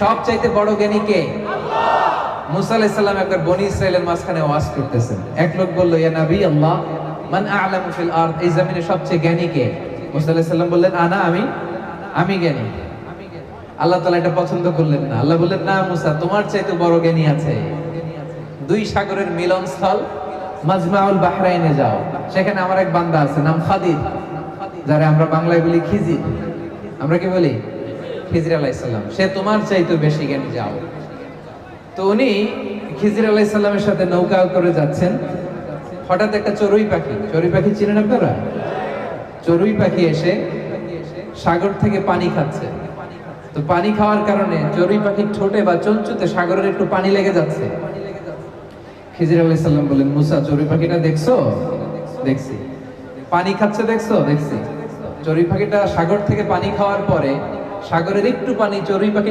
সবচাইতে বড় জ্ঞানী কে? মুসা আলাইহিস সালাম একবার বনি ইসরায়েলের মাঝখানে ওয়াজ করতেছেন। এক লোক বলল, ইয়া নবী আল্লাহ, মান আ'লামু ফিল আরদ? এই জমিনে সবচেয়ে জ্ঞানী কে? মুসা আলাইহিস সালাম বললেন, আনা, আমি আমি জ্ঞানী। আল্লাহ তাআলা এটা পছন্দ করলেন না। আল্লাহ বললেন, না মুসা, তোমার চাইতে বড় জ্ঞানী আছে। দুই সাগরের মিলনস্থল মাজমাউল বাহরাইনে যাও। সেখানে আমার এক বান্দা আছে, নাম খাদির, যারা আমরা বাংলায় বলি খিজির। আমরা কি বলি? খিজির আলাইসাল্লাম সে তোমার চাইতে বেশি জ্ঞানী, যাও। তো উনি খিজির আলাইসাল্লামের সাথে নৌকা করে যাচ্ছেন। হঠাৎ একটা চড়ুই পাখি চড়ুই পাখি চিনেন আপনারা? চড়ুই পাখি এসে সাগর থেকে পানি খাচ্ছে। তো পানি খাওয়ার কারণে চড়ুই পাখির ঠোঁটে বা চঞ্চুতে সাগরের একটু পানি লেগে যাচ্ছে। খিজির আলাইহিস সালাম বলেন, মুসা, চড়ুই পাখিটা দেখছ? দেখছি। পানি খাচ্ছে, দেখছ? দেখছি। চড়ুই পাখিটা সাগর থেকে পানি খাওয়ার পরে সাগরের একটু পানি চড়ুই পাখি